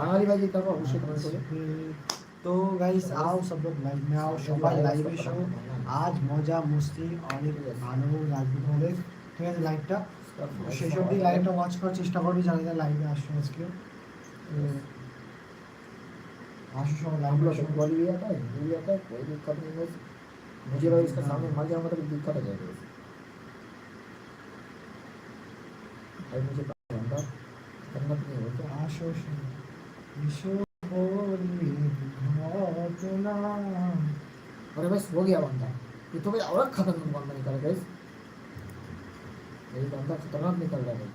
বাঙালি ভাই যেতে হবে অবশ্যই কমেন্ট করে तो गाइस आओ सब लोग लाइव में आओ সবাই লাইভে এসো আজ মজা মস্তি অনেক ভালো লাগবে তোমাদের ঠিক আছে লাইভটা শেষ অবধি লাইভটা ওয়াচ করার চেষ্টা করবে যারা যারা লাইভে আসছো আজকে তো আসো সবাই हम লাইভে लोग আসো फुटबॉल भी आता है हिंदी भी आता है कोई दिक्कत नहीं है मुझे भाई इसका सामने मर जाऊंगा तो दिक्कत हो जाएगी भाई मुझे बंदा करना नहीं होता আসো এসো বলি ঘটনা अरे बस हो गया बंदा ये तो भाई और खतरनाक बंदा निकल गया ये बंदा खतरनाक निकल रहा है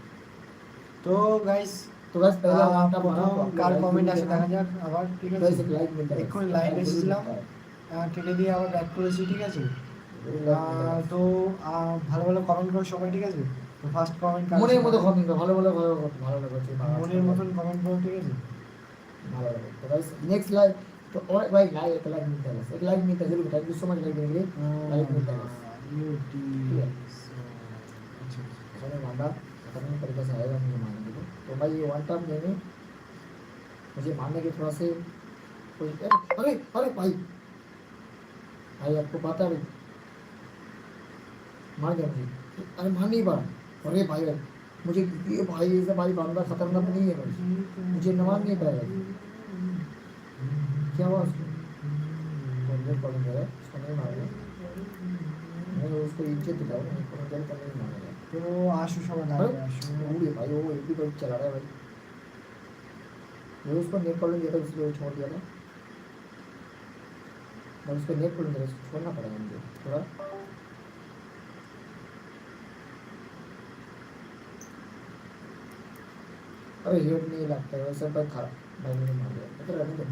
তো গাইস तो बस पहला वांटा बना প্রথম কার কমেন্ট আছে দেখা যাক আবার ঠিক আছে गाइस एक लाइक मिलता है এক্ষুনি লাইভ এসেছিলাম আহ, কেটে দিয়ে আবার ব্যাক করেছি ঠিক আছে আহ, তো আহ, ভালো ভালো কমেন্ট করো সবাই ঠিক আছে তো ফার্স্ট কমেন্ট মনের মতো কমেন্ট ভালো ভালো ভালো ভালো লাগছে মনের মতন কমেন্ট করো ঠিক আছে नेक्स्ट तो और भाई एक मिलता है एक मिलता है ज़रूर थैंक यू सो मच देने के लिए मिलता है से आएगा मुझे मांगने तो भाई ये वन टाइम देने मुझे के थोड़ा से कोई अरे अरे भाई। भाई आपको पता है गया मुझे। अरे मान नहीं पा अरे भाई मुझे ये भाई भाई खतरनाक नहीं है। मुझे नमाज़ नहीं पाएगा क्या हुआ उसको? कंजर पड़ने लगा उसको नहीं मारेगा। नहीं उसको इज़्ज़त दिलाओ नहीं तो कंजर को नहीं मारेगा। तो आशु समझ आ गया आशु भाई वो एक भी बाइक चला रहा है भाई। वो उसको नेक पड़ने दिया था उसने वो छोड़ दिया था। मैं उसको नेक पड़ने दिया छोड़ना पड़ेगा मुझे थोड़ा। अरे हेड नहीं लगता है वैसे पर खराब भाई मैंने मार दिया। तो रहने दो।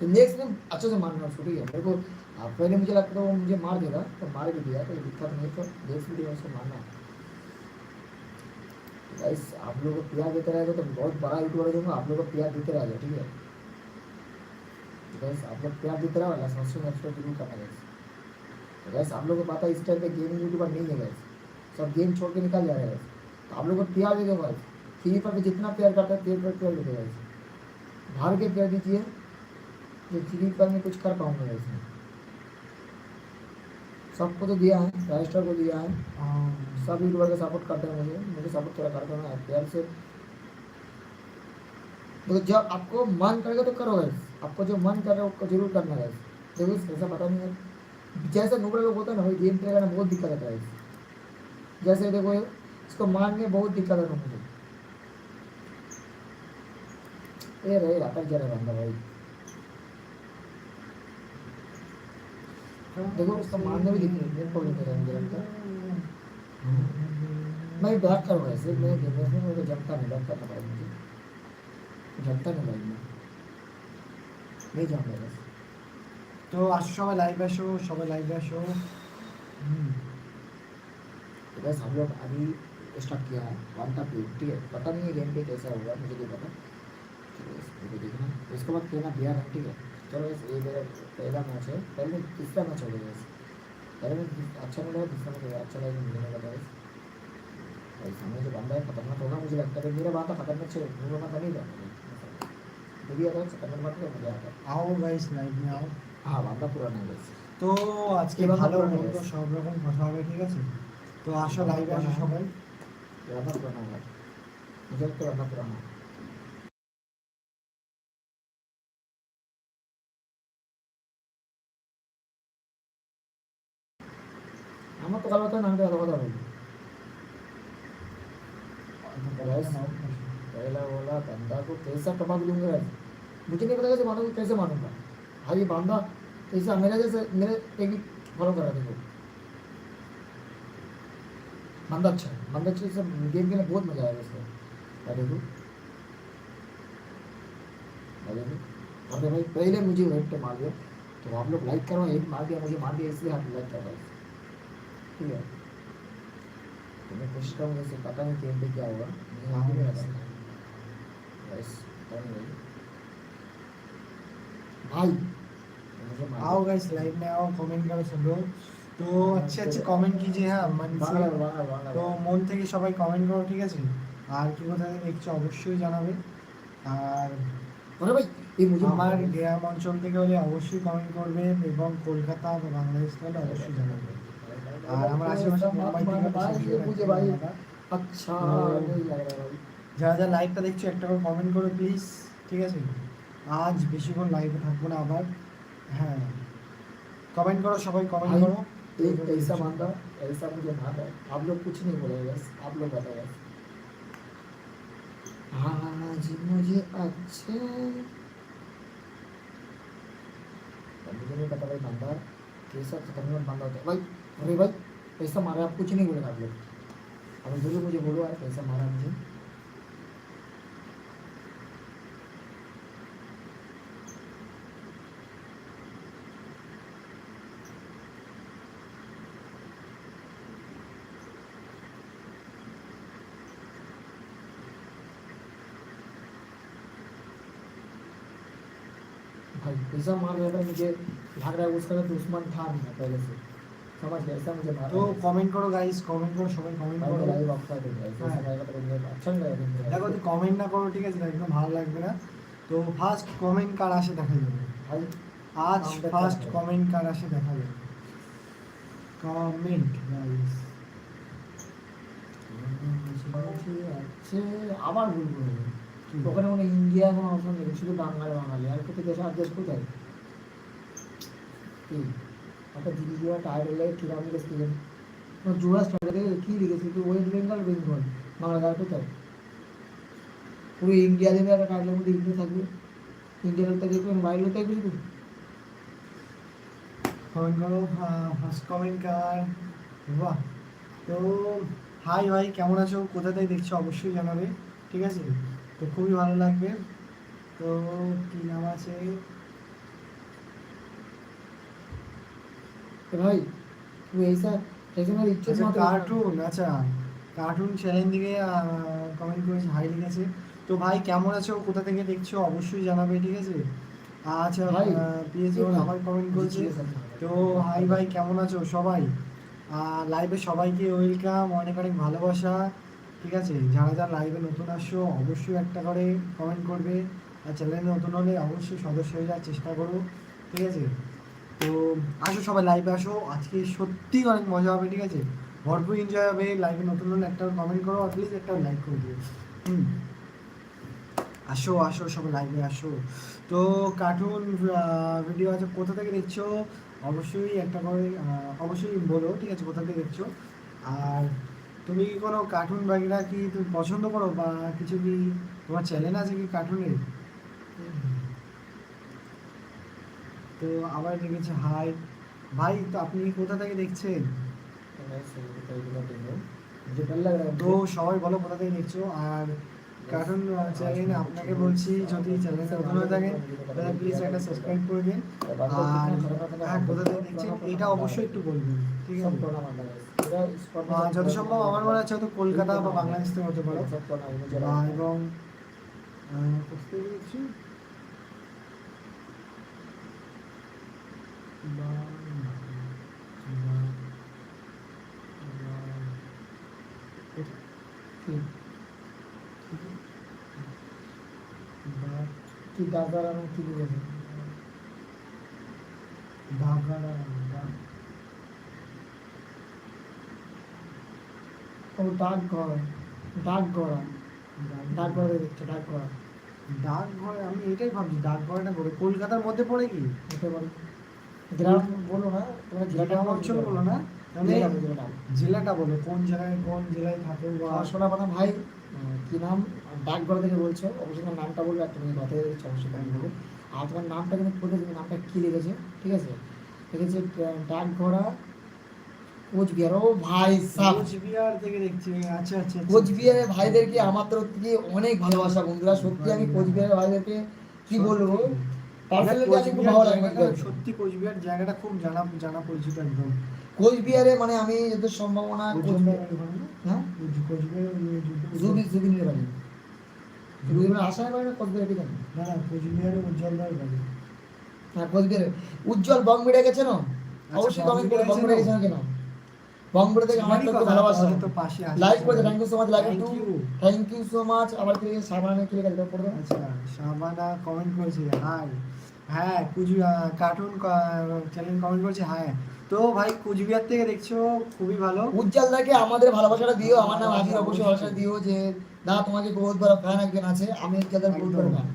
तो नेक्स्ट टाइम अच्छे से मारना उसको ठीक मेरे को पहले मुझे लगता था वो मुझे मार देगा तो मार भी दिया तो दिक्कत नहीं तो नेक्स्ट वीडियो में उसको मारना गाइस आप लोगों को प्यार देते रहेगा तो बहुत बड़ा यूट्यूबर हो आप लोगों को प्यार देते रहेगा ठीक है? गाइस आप लोग प्यार देते रहो लास्ट में एक्सपेक्ट ज़रूर करना गाइस तो गाइस आप लोगों को पता है, इस टाइम पे गेमिंग यूट्यूबर नहीं है गाइस सब गेम छोड़ के निकल जा रहे हैं तो आप लोगों को प्यार दे दो गाइस फ्री फायर जितना प्यार करता है प्यार पर प्यार देते गाइस बाहर के प्यार दीजिए जो फ्री फायर में कुछ कर पाऊँगा गाइस मैं सबको तो दिया है राइस्टर को दिया है। सब यूट्यूबर का सपोर्ट करते हैं मुझे। मुझे सपोर्ट थोड़ा करते हैं प्यार से। तो जब आपको मन करेगा तो करो guys। आपको जो मन कर रहा है, उसको ज़रूर करना है देखो, ऐसा पता नहीं है। जैसे नुबड़े लोग होता है ना, वही गेम प्ले करना बहुत दिक्कत आता है जैसे देखो, इसको मारने बहुत दिक्कत आता है मुझे। ये रहे अटक जा रहा है बंदा भाई। देखो उसका मारने में दिक्कत मेरे को भी नहीं रहा मुझे लगता है मैं बैक करूँगा ऐसे मैं गेम में मेरे को जमता नहीं बैक करना पड़ेगा मुझे जमता नहीं भाई मैं नहीं जाऊँगा बस তো আসো সবাই লাইভে আসো সবাই লাইভে আসো হুম तो बस हम लोग अभी स्टार्ट किया है वन का प्ले ठीक है पता नहीं है गेम पे कैसा होगा मुझे नहीं पता चलो इसको भी देखना इसके बाद खेलना बिहार है ठीक है తర్వాత ఏదైనా ఎలా మ్యాచ్ పైన తీస్తా మ్యాచ్ అవ్వలేదు పైన అచ్చంలో తీస్తాను అచ్చలా మిగిలిన కదా भाई सामने से बंदा है खतरनाक होगा मुझे लगता है मेरा बात खतरनाक से मुझे मत नहीं था तो भी अगर खतरनाक मत कर मुझे आता आओ गाइस लाइव में आओ हाँ बंदा पूरा नहीं गाइस তো আজকে ভালো মন্দ সব রকম কথা হবে ঠিক আছে তো আসো লাইভে আসো সবাই রান্না পুরানো হয় রান্না পুরানো আমার তো কাল কথা না আমি তো এত কথা বলি Guys, पहला बोला बंदा को कैसा टपक दूंगा guys। मुझे नहीं पता कैसे बंदा को कैसे मारूंगा भाई ये बंदा कैसा मेरा जैसे मेरे टेक्निक फॉलो कर रहा देखो बंदा अच्छा है बंदा अच्छे से गेम खेलने बहुत मजा आएगा इसको क्या देखो क्या देखो अरे भाई पहले मुझे वेट पे मार दिया तो आप लोग लाइक करो एक मार दिया मुझे मार दिया इसलिए आप लाइक कर रहे हो ठीक है तो मैं कोशिश करूँगा जैसे पता नहीं गेम पे क्या होगा मुझे यहाँ भी रहता है बस पता नहीं भाई भाई मुझे मार आओ गाइस लाइव में आओ कमेंट करो सब लोग তো अच्छे अच्छे कमेंट कीजिए হ্যাঁ मन বাংলা से বাংলা বাংলা তো মন থেকে সবাই কমেন্ট করো ঠিক আছে আর কি কোথায় দেখছো অবশ্যই জানাবে আর আরে ভাই এই মুঝে আমার গ্রাম অঞ্চল থেকে হলে অবশ্যই কমেন্ট করবেন এবং কলকাতা বা বাংলাদেশ থেকে হলে অবশ্যই জানাবেন আর আমার আশেপাশে মুম্বাই থেকে হলে भाई সেগুলো ये একটু मुझे भाई জানাবেন। अच्छा और- नहीं लग रहा भाई যারা যারা লাইভটা দেখছো একটা করে কমেন্ট করো প্লিজ ঠিক আছে আজ বেশিক্ষণ লাইভে থাকবো না আবার হ্যাঁ কমেন্ট করো সবাই কমেন্ট भाई, করো एक ऐसा बंदा ऐसा मुझे मार है आप लोग कुछ नहीं बोले बस आप लोग बताओ बस आज मुझे अच्छे मुझे नहीं पता भाई बंदा कैसा खतरनाक बंदा होता है भाई अरे भाई पैसा मारा, आप कुछ नहीं बोले आप लोग अब ज़रूर मुझे बोलो यार कैसा मारा मुझे। भाई ऐसा मार रहा था, मुझे भाग रहा है, उसका तो दुश्मन था नहीं, पहले से। समझ गया ऐसा मुझे मारा তো কমেন্ট করো গাইস কমেন্ট করো সবাই কমেন্ট भाई করো मैं लाइव आपका देख रहा हूँ हाँ। ऐसा रहेगा तो मुझे अच्छा नहीं लगेगा দেখো যদি কমেন্ট না করো ঠিক আছে একদম ভালো লাগবে না তো ফার্স্ট কমেন্ট কার আসে দেখা যাবে भाई আজ আমাদের ফার্স্ট কাছে। কমেন্ট কার আসে দেখা যাবে কমেন্ট গাইস अच्छे আবার বলবো ওখানে মানে ইন্ডিয়া কোনো অপশন নেই শুধু বাঙালি বাঙালি আর কোথায় দেশে অ্যাডজাস্ট কোথায় কি একটা দিদি জোড়া টায়ার এলে কিরাম লিখেছিলেন জোড়া স্টার্টে কি লিখেছিল তুই ওয়েস্ট বেঙ্গল বেঙ্গল বাংলা গায়ে কোথায় পুরো ইন্ডিয়া দেবে একটা টাইটেলের মধ্যে ইন্ডিয়া থাকবে ইন্ডিয়ার লোকটা দেখবেন বাইরের লোক দেখবে শুধু কমেন্ট করো ফার্স্ট বাহ তো হাই ভাই কেমন আছো কোথা থেকে দেখছ অবশ্যই জানাবে ঠিক আছে তো খুবই ভালো লাগবে তো কি নাম আছে তো ভাই তুই এইসা ऐसे मेरी इच्छा আচ্ছা मत কার্টুন আচ্ছা কার্টুন চ্যানেল দিকে কমেন্ট করেছে হাই লিখেছে তো ভাই কেমন আছো কোথা থেকে দেখছো অবশ্যই জানাবে ঠিক আছে আচ্ছা ভাই, পিএসি আবার কমেন্ট করেছে তো হাই ভাই কেমন আছো সবাই লাইভে সবাইকে ওয়েলকাম অনেক অনেক ভালোবাসা ঠিক আছে যারা যারা লাইভে নতুন আসছো অবশ্যই একটা করে কমেন্ট করবে আর চ্যানেলে নতুন হলে অবশ্যই সদস্য হয়ে যাওয়ার চেষ্টা করো ঠিক আছে তো আসো সবাই লাইভে আসো। আজকে সত্যি অনেক মজা হবে, ঠিক আছে? ভরপুর এনজয় হবে। লাইভে নতুন নতুন একটা কমেন্ট করো প্লিজ একটা লাইক করে দিও। হুম। আসো আসো সবাই লাইভে আসো। তো কার্টুন ভিডিও আছে, কোথা থেকে দেখছ? অবশ্যই একটা করে অবশ্যই বলো, ঠিক আছে, কোথা থেকে দেখছ? আর তুমি কি কোনো কার্টুন বাগিরা কি তুমি পছন্দ করো? বা কিছু কি তোমার চ্যানেল আছে কি কার্টুনের তো আবার লিখেছে হাই। ভাই, তো আপনি কোথা থেকে দেখছেন? তো সবাই বলো কোথা থেকে দেখছ। আর কারণ চ্যানেল আপনাকে বলছি, যদি চ্যানেলটা নতুন হয়ে থাকে তাহলে প্লিজ একটা সাবস্ক্রাইব করে দিন। আর হ্যাঁ কোথা থেকে দেখছেন, এটা অবশ্যই একটু বলবেন, ঠিক আছে? যত সম্ভব আমার মনে হচ্ছে হয়তো কলকাতা বা বাংলাদেশ থেকে হতে পারো। এবং কোথা থেকে দেখছি কি দাদার আমি কি বলেছি বাগাড়া ও ডাক ঘর ডাক গড়া ডাক ঘরে দেখছে ডাকঘর আমি এটাই ভাবছি ডাকঘরটা করে কলকাতার মধ্যে পড়ে কি? হতে পারে। গ্রাম বলো না তোমরা জেলাটা অঞ্চল বলো। না মানে জেলাটা বলো, কোন জায়গায় কোন জেলায় থাকো বা শোনা পানা ভাই কি নাম? ডাকঘর থেকে বলছো। অবশ্যই তোমার নামটা বলবে আর তুমি কথা দিচ্ছ অবশ্যই কমেন্ট করবে আর তোমার নামটা কিন্তু পড়ে তুমি নামটা কি লিখেছে ঠিক আছে? লিখেছে ডাকঘরা কোচবিহার। ও ভাই সাহ কোচবিহার থেকে দেখছি আচ্ছা আচ্ছা আচ্ছা। কোচবিহারের ভাইদেরকে আমার তরফ থেকে অনেক ভালোবাসা বন্ধুরা। সত্যি আমি কোচবিহারের ভাইদেরকে কি বলব? পার্সোনালি আমি খুব ভালো লাগে। জায়গাটা- সত্যি কোচবিহার জায়গাটা খুব জানা জানা পরিচিত একদম। কোচবিহারে মানে আমি যত সম্ভাবনা হ্যাঁ? কোচবিহার জুবিনের বাড়ি। জুবিনের আসামের বাড়ি না কোচবিহার ঠিক না না কোচবিহারে উজ্জ্বলদার বাড়ি। হ্যাঁ কোচবিহারে। উজ্জ্বল বং মিডিয়া গেছে না? অবশ্যই কমেন্ট করে বং গেছে না কেন? বঙ্গবুড়ে থেকে আমার তো ভালোবাসা। তো পাশে আছে লাইক করে thank you so much like to thank you so much আবার কি সাবানে কি লেখা আচ্ছা শাবানা কমেন্ট করেছে। হাই হ্যাঁ কুচু কার্টুন চ্যানেল কমেন্ট করেছে হ্যাঁ। তো ভাই কুচবিহার থেকে দেখছ খুবই ভালো। উজ্জ্বল দাকে আমাদের ভালোবাসাটা দিও আমার নাম আজির অবশ্যই ভালোবাসা দিও যে না তোমাকে বহুত বড় ফ্যান একজন আছে আমি উজ্জ্বলের বহুত বড় ফ্যান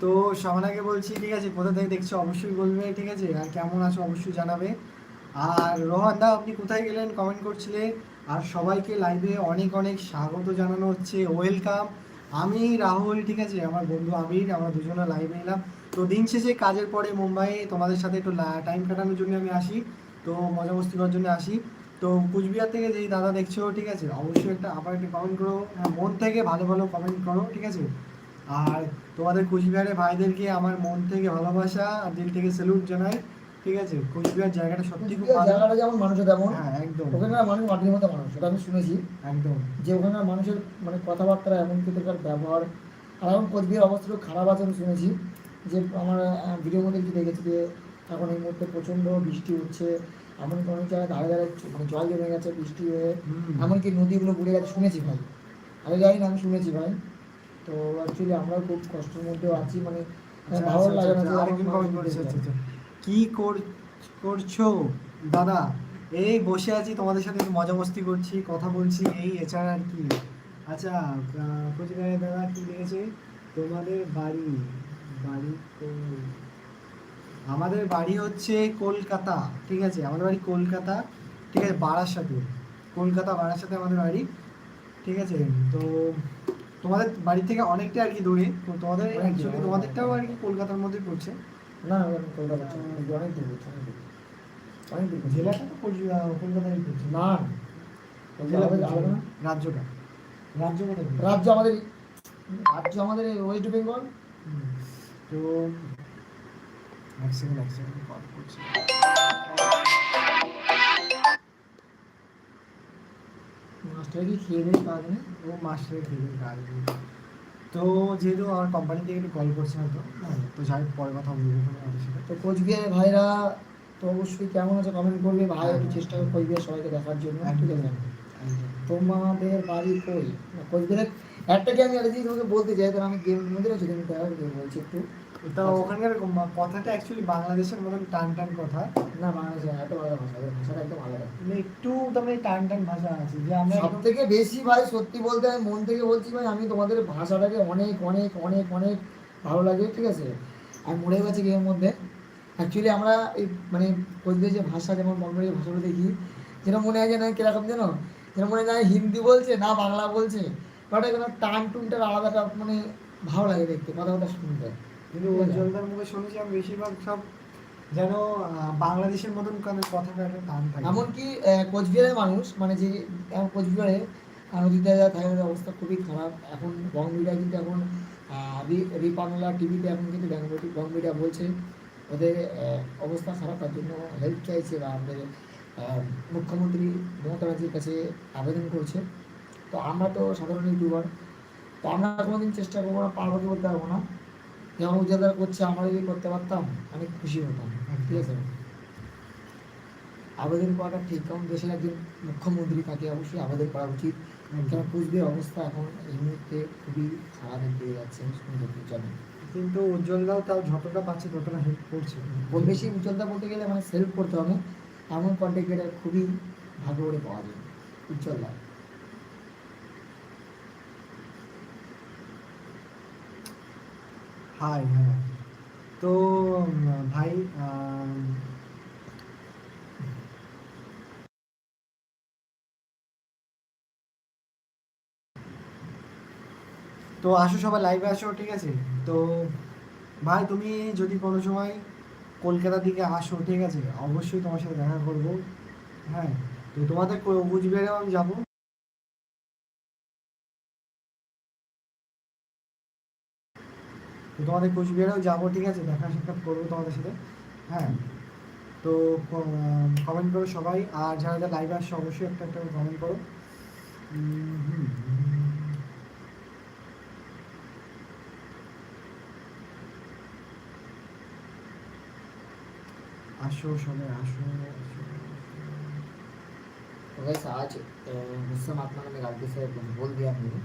তো শাবানাকে বলছি ঠিক আছে কোথা থেকে দেখছ অবশ্যই বলবে ঠিক আছে? আর কেমন আছো অবশ্যই জানাবে। আর রোহান দা আপনি কোথায় গেলেন? কমেন্ট করছিলে। আর সবাইকে লাইভে অনেক অনেক স্বাগত জানানো হচ্ছে। ওয়েলকাম আমি রাহুল ঠিক আছে? আমার বন্ধু আমির আমরা দুজনে লাইভে এলাম। তো দিন শেষে কাজের পরে মুম্বাই তোমাদের সাথে একটু টাইম কাটানোর জন্য আমি আসি। তো মজা মস্তি করার জন্য আসি। তো কুচবিহার থেকে যেই দাদা দেখছ ঠিক আছে? অবশ্যই একটা আবার একটা কমেন্ট করো। হ্যাঁ, মন থেকে ভালো ভালো কমেন্ট করো ঠিক আছে? আর তোমাদের কুচবিহারের ভাইদেরকে আমার মন থেকে ভালোবাসা আর দিল থেকে স্যালুট জানাই। ঠিক আছে কুচবিহার জায়গাটা সত্যি খুব ভালো। জায়গাটা যেমন মানুষ তেমন হ্যাঁ একদম। ওখানকার মানুষ মাটির মতো মানুষ সেটা আমি শুনেছি। একদম। যে ওখানকার মানুষের মানে কথাবার্তা এমন কি তার ব্যবহার আর এখন কোচবিহার অবস্থা খারাপ আছে আমি শুনেছি। যে আমার ভিডিওর মধ্যে কিছু দেখেছি যে এখন এই মুহূর্তে প্রচণ্ড বৃষ্টি হচ্ছে এমনকি অনেক জায়গায় ধারে ধারে মানে জল জমে গেছে বৃষ্টি হয়ে। এমনকি নদীগুলো বুড়ে গেছে শুনেছি ভাই। আমি জানি না আমি শুনেছি ভাই। তো অ্যাকচুয়ালি আমরাও খুব কষ্টের মধ্যেও আছি মানে মানে আচ্ছা, ভালো আচ্ছা, লাগে না আচ্ছা, যে কি কর- করছ? দাদা এই বসে আছি তোমাদের সাথে মজা মস্তি করছি কথা বলছি এই এছাড়া আর কি? আচ্ছা কোচিকারে দাদা কি লিখেছে তোমাদের বাড়ি বাড়ি? আমাদের বাড়ি হচ্ছে কলকাতা ঠিক আছে? আমাদের বাড়ি কলকাতা ঠিক আছে বারাসাতে। কলকাতা বারাসাতে আমাদের বাড়ি ঠিক আছে? তো তোমাদের বাড়ি থেকে অনেকটা আর কি দূরে তো তোমাদের অ্যাকচুয়ালি তোমাদেরটাও আর কি কলকাতার মধ্যে পড়ছে। না কলকাতা অনেক দূর হচ্ছে, অনেক দূর জেলা জেলাটা তো কলকাতা- কলকাতারই পড়ছে না জেলা না? রাজ্যটা। রাজ্য রাজ্য আমাদের রাজ্য আমাদের ওয়েস্ট বেঙ্গল। তো এক সেকেন্ড এক সেকেন্ড কল করছি। মাস্টার কি খেয়ে দিয়ে পাওয়া যায় না? ও মাস্টার খেলে কাজ তো যেহেতু আমার কোম্পানি থেকে একটু কল করছে হয়তো হ্যাঁ, তো যাই পরে কথা বলব ওদের সাথে। তো কোচবিহারের ভাইরা তো অবশ্যই কেমন আছে কমেন্ট করবে? ভাই একটু চেষ্টা করবে কোচবিহার সবাইকে দেখার জন্য ঠিক আছে। তোমাদের বাড়ি কই? কোচবিহার কোচবিহারের একটা কি আমি একটা জিনিস তোমাকে বলতে চাই তাহলে আমি গেম মধ্যে তুমি দেখা বলছি একটু। তো ওখানকার কথাটা অ্যাকচুয়ালি বাংলাদেশের মতন টান টান কথা। না বাংলাদেশে এত আলাদা ভাষা ভাষাটা একদম আলাদা। মানে একটু তার মানে টান টান ভাষা আছে যে আমরা সব থেকে বেশি ভাই সত্যি বলতে আমি মন থেকে বলছি ভাই আমি তোমাদের ভাষাটাকে অনেক অনেক অনেক অনেক ভালো লাগে ঠিক আছে? আমি মরে গেছি গেমের মধ্যে। অ্যাকচুয়ালি আমরা এই মানে কোচবিহার যে ভাষা যেমন বঙ্গের ভাষাগুলো দেখি যেন মনে হয় যে না কীরকম যেন যেন মনে হয় না হিন্দি বলছে না বাংলা বলছে বাট এখানে টান টুনটার আলাদাটা মানে ভালো লাগে দেখতে কথা কথা শুনতে। কিন্তু উজ্জ্বলদার মুখে শুনেছি আমি বেশিরভাগ সব যেন বাংলাদেশের মতন কথাটা একটা টান থাকে। এমনকি কোচবিহারের মানুষ মানে যে কোচবিহারে নদীতে থাকে অবস্থা খুবই খারাপ। এখন বং মিডিয়া কিন্তু এখন আহ, রি- রি টিভিতে এখন কিন্তু বং মিডিয়া বলছে ওদের অবস্থা খারাপ তার জন্য হেল্প চাইছে বা আমাদের মুখ্যমন্ত্রী মমতা ব্যানার্জির কাছে আবেদন করছে। তো আমরা তো সাধারণ ইউটিউবার তো আমরা কোনোদিন চেষ্টা করব না পারব কি করতে পারব না। যেমন উজাদার করছে আমরা যদি করতে পারতাম অনেক খুশি হতাম। ঠিক আছে? আবেদন করাটা ঠিক কারণ দেশের একজন মুখ্যমন্ত্রী তাকে অবশ্যই আবেদন করা উচিত। কারণ কুচবিহার অবস্থা এখন এই মুহূর্তে খুবই খারাপের দিকে যাচ্ছে। কিন্তু উজ্জ্বলদাও তাও যতটা পাচ্ছে ততটা হেল্প করছে। বেশি উজ্জ্বলদা বলতে গেলে মানে সেলফ করতে হবে। এমন কন্টেন্ট ক্রিয়েটার খুবই ভালো করে পাওয়া যায় উজ্জ্বলদা হাই হ্যাঁ। তো ভাই তো আসো সবাই লাইভে আসো, ঠিক আছে? তো, ভাই, তুমি যদি কোনো সময় কলকাতা দিকে আসো, ঠিক আছে? অবশ্যই তোমার সাথে দেখা করব। হ্যাঁ তো তোমাদের কো- কুচবিহারেও আমি যাব। তো তোমাদের কোচবিহারেও যাবো ঠিক আছে দেখা সাক্ষাৎ করবো তোমাদের সাথে হ্যাঁ তো কমেন্ট করো সবাই আর যারা যারা লাইভে আসছে অবশ্যই একটা একটা কমেন্ট করো উম, হুম, হুম। আসো সবাই আসো আসো वैसे आज अ, गुस्सा महात्मा ने गलती से कुछ बोल दिया मुझे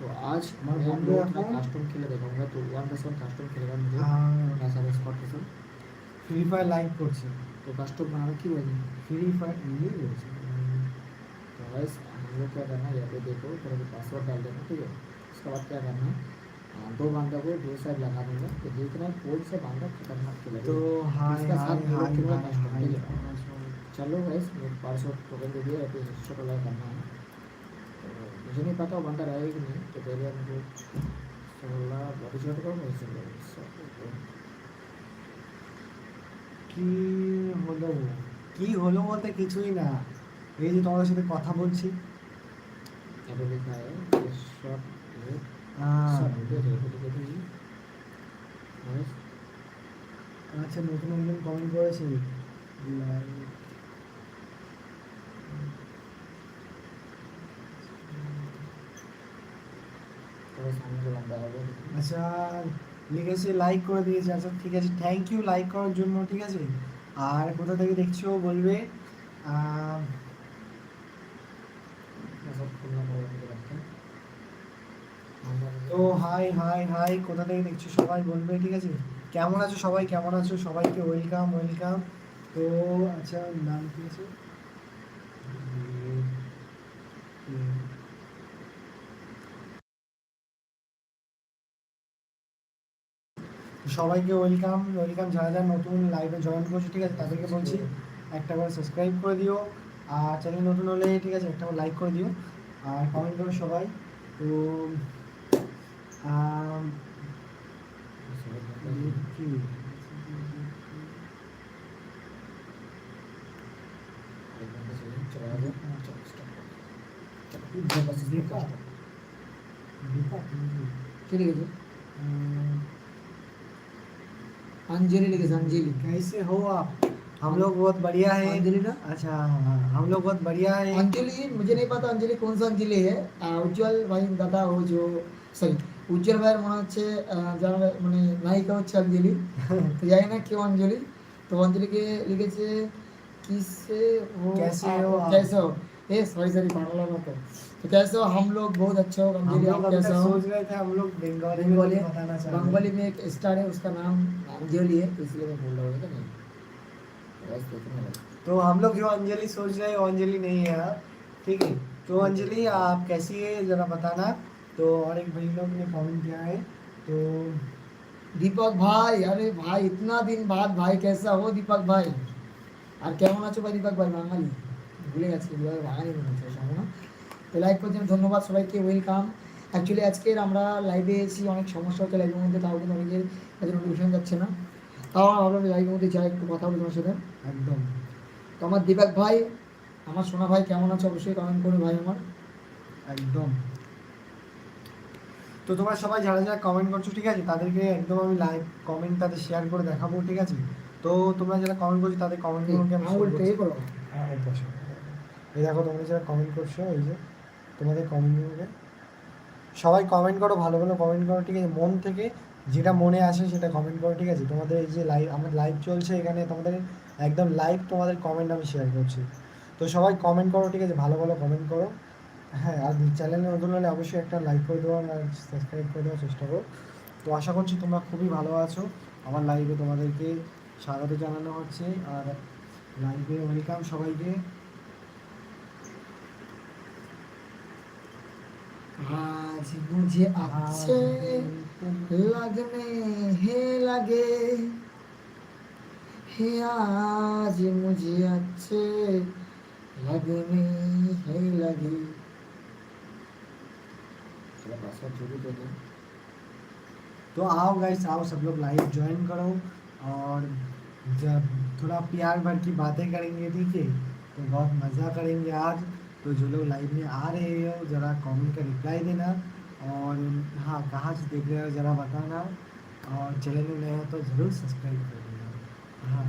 तो आज हमारे मैं बॉम्बे अपना आपको- कास्ट्यूम खेले देखूंगा तो वन प्लस वन कास्ट्यूम खेलेगा मुझे হ্যাঁ मैं सारे स्पॉट पे सब ফ্রি ফায়ার লাইক করছে तो कास्ट्यूम बनाना की वजह ফ্রি ফায়ার ইয়ে বলছে तो वैसे हम लोग क्या करना है यहाँ पे देखो थोड़ा सा पासवर्ड डाल देना ठीक है उसके बाद क्या करना है अ, दो बांधा को दो साइड लगा दूंगा तो देखना है कौन से बांधा खतरनाक खेलेगा তো হাই इसका হাই साथ হাই लोग खेलना হাই कास्ट्यूम হাই ठीक है चलो गैस मेरे पासवर्ड टोकन दे दिया अभी छोटा लगा करना है ঝিনি পাতা ওখানটা রাইট নেই তো তাহলে আমাকে সরলা বডি শট করব কি হলো? কি হলো বলতে কিছুই না। এই যে তোমাদের সাথে কথা বলছি। আচ্ছা নতুন নতুন কমেন্ট করেছি। আচ্ছা লিখেছি লাইক করে দিয়েছে। আচ্ছা ঠিক আছে থ্যাংক ইউ লাইক করার জন্য, ঠিক আছে? আর কোথা থেকে দেখছ বলবে? তো হাই হাই হাই কোথা থেকে দেখছ সবাই বলবে, ঠিক আছে? কেমন আছো সবাই? কেমন আছো? সবাইকে ওয়েলকাম ওয়েলকাম তো আচ্ছা নাম কি আছে? সবাইকে ওয়েলকাম ওয়েলকাম যারা যারা নতুন লাইভে জয়েন করছ ঠিক আছে তাদেরকে বলছি একটা করে সাবস্ক্রাইব করে দিও। আর চ্যানেল নতুন হলে ঠিক আছে একটা করে লাইক করে দিও। আর কমেন্ট করো সবাই। তো ঠিক আছে अंजलि लिखे अंजलि कैसे हो आप हम लोग बहुत बढ़िया है अंजलि ना अच्छा हाँ, हम लोग बहुत बढ़िया है अंजलि मुझे नहीं पता अंजलि कौन सा अंजलि है আহ, উজ্জ্বল ভাই দাদা ও যে সরি উজ্জ্বল ভাইয়ের মনে হচ্ছে আহ, যার মানে নায়িকা হচ্ছে অঞ্জলি তো জানি না কেউ অঞ্জলি তো অঞ্জলিকে লিখেছে কিসে हो कैसे आप- हो आप? कैसे हो ए सॉरी सॉरी पागल मत तो। कैसे हो? हम लोग बहुत अच्छे हो गंभीर आप कैसे हो? सोच रहे थे हम लोग बंगाली बंगाली बंगाली में एक स्टार है उसका नाम अंजलि है तो इसलिए मैं बोल रहा हूँ नहीं तो, तो हम लोग जो अंजलि सोच रहे हैं अंजलि नहीं है ठीक है? तो अंजलि आप कैसी है ज़रा बताना। तो और एक भाई लोग ने कमेंट किया है तो दीपक भाई अरे भाई इतना दिन बाद भाई कैसा हो दीपक भाई? और क्या होना चाहिए दीपक भाई मांगा ভুলে গেছি বিভাগে বাঙালি মনে হচ্ছে সম্পূর্ণ তো লাইভ করছেন ধন্যবাদ সবাইকে ওয়েলকাম অ্যাকচুয়ালি আজকের আমরা লাইভে এসি অনেক সমস্যা হচ্ছে লাইভের মধ্যে তাও কিন্তু অনেকের কাছে টিউশন যাচ্ছে না। তাও ভাবলাম লাইভের মধ্যে যাই একটু কথা বলি তোমার সাথে। একদম। তো আমার দীপক ভাই আমার সোনা ভাই কেমন আছে অবশ্যই কমেন্ট করবে ভাই আমার। একদম। তো তোমরা সবাই যারা যারা কমেন্ট করছ ঠিক আছে তাদেরকে একদম আমি লাইভ কমেন্ট তাদের শেয়ার করে দেখাবো ঠিক আছে? তো তোমরা যারা কমেন্ট করছ তাদের কমেন্ট করো হ্যাঁ এই দেখো তোমরা যারা কমেন্ট করছ, এই যে তোমাদের কমেন্টগুলোকে সবাই কমেন্ট করো, ভালো ভালো কমেন্ট করো, ঠিক আছে? মন থেকে যেটা মনে আসে সেটা কমেন্ট করো, ঠিক আছে? তোমাদের এই যে লাইভ আমার লাইভ চলছে এখানে, তোমাদের একদম লাইভ তোমাদের কমেন্ট আমি শেয়ার করছি। তো সবাই কমেন্ট করো, ঠিক আছে? ভালো ভালো কমেন্ট করো। হ্যাঁ আর চ্যানেলে নতুন হলে অবশ্যই একটা লাইক করে দেওয়ার আর সাবস্ক্রাইব করে দেওয়ার চেষ্টা করো। তো আশা করছি তোমরা খুবই ভালো আছো। আমার লাইভে তোমাদেরকে স্বাগত জানানো হচ্ছে, আর লাইভে ওয়েলকাম সবাইকে। आज मुझे अच्छे लगने हैं लगे। हे आज मुझे अच्छे लगने हैं लगे। तो आओ गाइस आओ सब लोग लाइव ज्वाइन करो और जब थोड़ा प्यार भर की बातें करेंगे, ठीक है? तो बहुत मज़ा करेंगे आज। तो जो लोग लाइव में आ रहे हो ज़रा कमेंट का रिप्लाई देना और हाँ कहाँ से देख रहे हो, ज़रा बताना और चैनल में नए हो तो ज़रूर सब्सक्राइब कर देना। हाँ।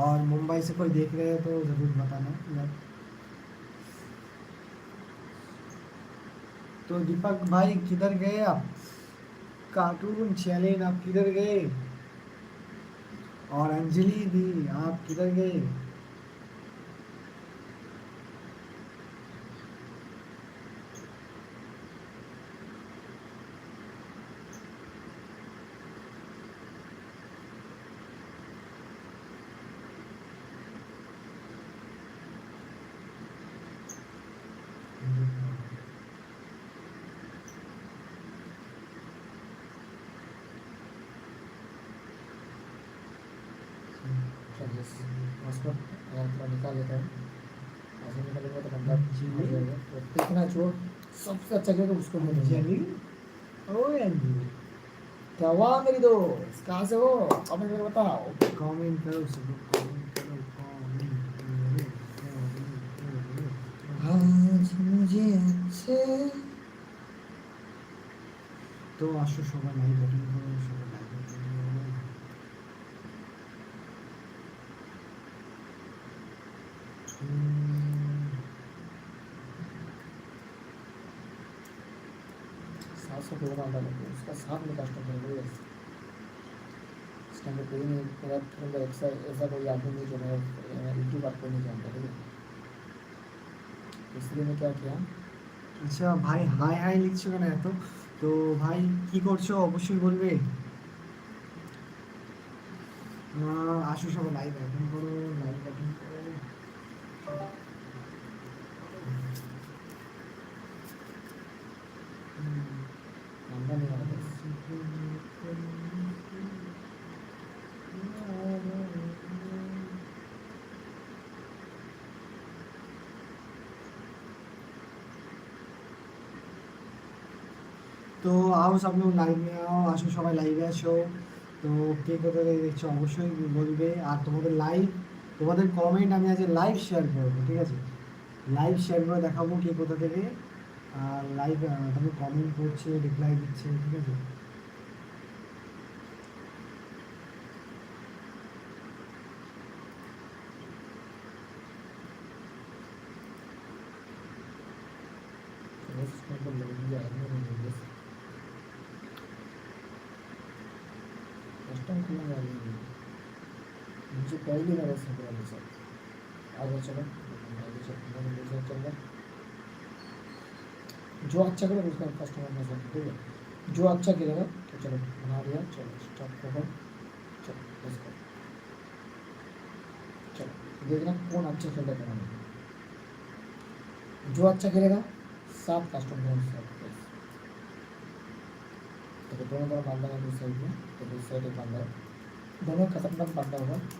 और मुंबई से कोई देख रहे हो तो ज़रूर बताना यार तो दीपक भाई, किधर गए आप? कार्टून चैलेंज आप किधर गए? और अंजलि दी, आप किधर गए? નમસ્કાર निकाल लेते हैं ऐसे निकालेंगे तो बंदा जी हो जाएगा तो देखना जो सबसे अच्छा करेगा उसको मिल जाएगा ओ एम क्या हुआ मेरी दोस्त कहाँ से हो कमेंट करके बताओ कमेंट करो सब आज मुझे अच्छे तो आशु शोभा नहीं बैठेंगे सात सौ किलो माल डालेंगे उसका साथ में कस्टम करेंगे यस इस टाइम पे कोई नहीं मेरा मतलब ऐसा ऐसा कोई आदमी नहीं जो मैं मैं यूट्यूब बात को नहीं जानता ठीक है इसलिए मैं क्या किया আচ্ছা ভাই হাই হাই লিখছো কেন এত তো ভাই কি করছো অবশ্যই বলবে আহ, আসো সবাই লাইভ অ্যাটেন্ড করো লাইভ অ্যাটেন্ড তো আও সব লোক লাইভ আও আসো, সবাই লাইভে আসো। তো কে কোথায় দেখছ অবশ্যই বলবে। আর তোমাদের লাইভ তোমাদের কমেন্ট আমি আজকে লাইভ শেয়ার করব, ঠিক আছে? লাইভ শেয়ার করে দেখাবো কে কোথা থেকে। আর লাইভ তুমি কমেন্ট করছে রিপ্লাই দিচ্ছে, ঠিক আছে? पहली बार हुआ मेरे आगे चलो जो अच्छा करेगा उसका कस्टमर में सब ठीक है जो अच्छा करेगा तो चलो बना दिया चलो स्टॉप करो चलो बस करो चलो देखना कौन अच्छा खेल रहा है जो अच्छा करेगा सात कस्टमर सात तो दोनों तरफ़ बंदा है, दूसरी में। तो दूसरी साइड एक है। दोनों खतरनाक बंदा होगा।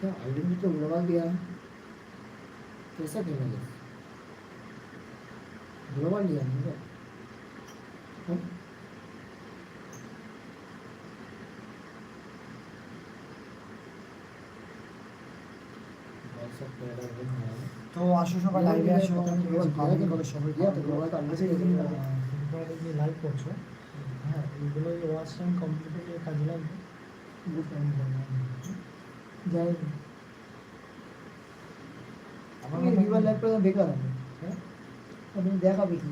क्या आइडेंटिटी तो ग्लोबल दिया है कैसा खेलना है ग्लोबल लिया है क्या हाँ? बहुत सब प्लेयर है वो है তো আসো সবাই লাইভে আসো ঠিক আছে কমেন্ট করো সবাই দিয়া তো গ্লোবাল তো আচ্ছা এই যে যে লাইভ করছো হ্যাঁ এইগুলো ওয়াচ টাইম কমপ্লিট হলে কাজে লাগবে যাই আমার আমি মনে রিভার হয়- লাইভ করে বেকার হবে হ্যাঁ? তুমি দেখাবে কি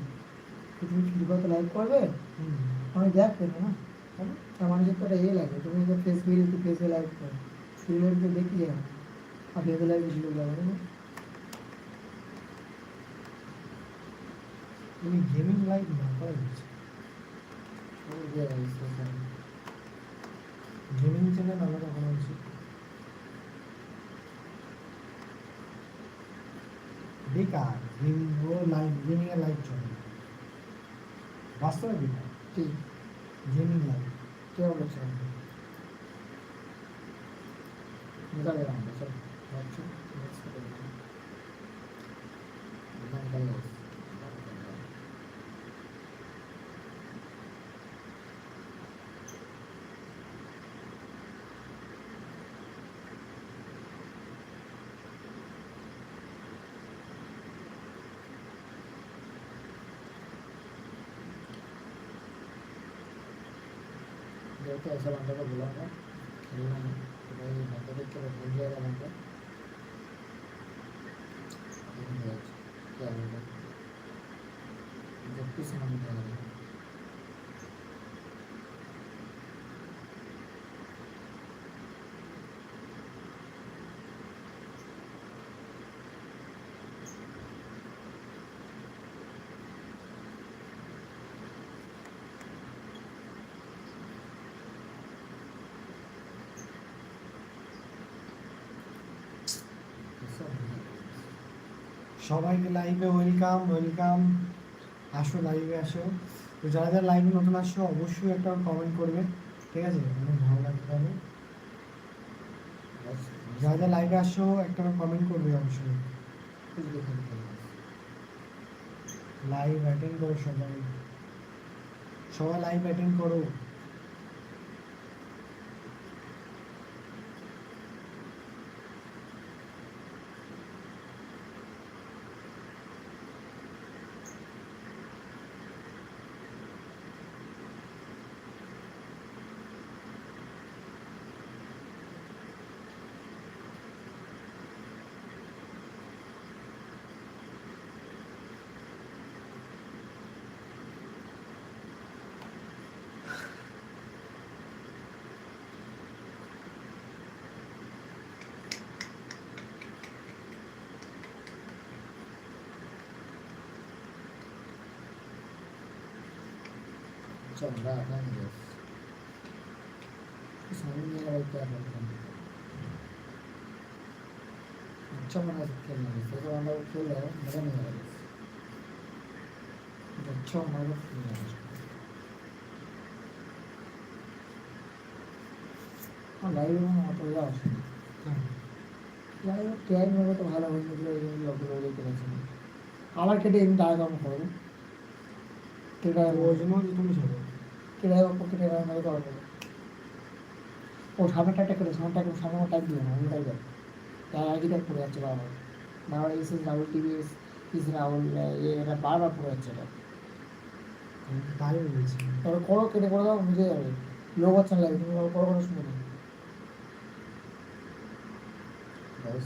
কি তুমি রিভার লাইভ করবে হুম। আমি দেখবে না তাই না? তা মানুষের তো একটা ইয়ে লাগে তুমি তো ফেস বিল তো ফেসে লাইভ করো সিরিয়াল তো দেখি যাও আর ফেসে লাইভ বেশি লোক লাগে না তুমি গেমিং লাইভ না করা যাচ্ছে ও যে সোশ্যাল গেমিং চ্যানেল আলাদা করা উচিত বেকার ও লাইফ গেমিং এর লাইফ চলে বাস্তবে বেকার? ঠিক গেমিং লাইফ কে বলেছে বোঝা গেলাম దేవతాసలందరూ గులాము వెళ్ళాము ఈరోజు పెద్ద దగ్గర పూజ చేయాలంటే ఏం చేయొచ్చు చెప్పేసి మనం সবাইকে লাইভে ওয়েলকাম ওয়েলকাম আসো লাইভে আসো। তো যারা যারা লাইভে নতুন আসো অবশ্যই একটা কমেন্ট করবে, ঠিক আছে? অনেক ভালো লাগতে হবে যারা যারা লাইভে আসো একটা কমেন্ট করবে অবশ্যই। লাইভ অ্যাটেন্ড করো সবাই। সবাই লাইভ অ্যাটেন্ড করো। चल रहा था मुझे समझ नहीं आ रहा क्या करना अच्छा बना खेलना है तो हम लोग खेल रहे हैं मजा नहीं आ रहा बस अच्छा हमारा खेल रहा है हाँ लाइव में आप लोग आओ লাইভ ট্যাগ নেবে তো ভালো হবে এগুলো এগুলো লগে লগে করেছে আমার কেটে এমনি টাকা কম করবো কেটে ওই জন্য তো তুমি যাবে কেটে কেটে নেবে তো হবে ও সামনেটা একটা করে সামনেটা করে সামনে টাইপ দিও না ওটাই দেয় তার আগে দেখ পড়ে যাচ্ছে বারবার। বারবার S S Rahul TV S S Rahul এটা বারবার পড়ে যাচ্ছে এটা তাই বলেছি তারপরে করো কেটে করে দাও বুঝে যাবে। লোক না লাগে তুমি করো করে শুনে ব্যাস।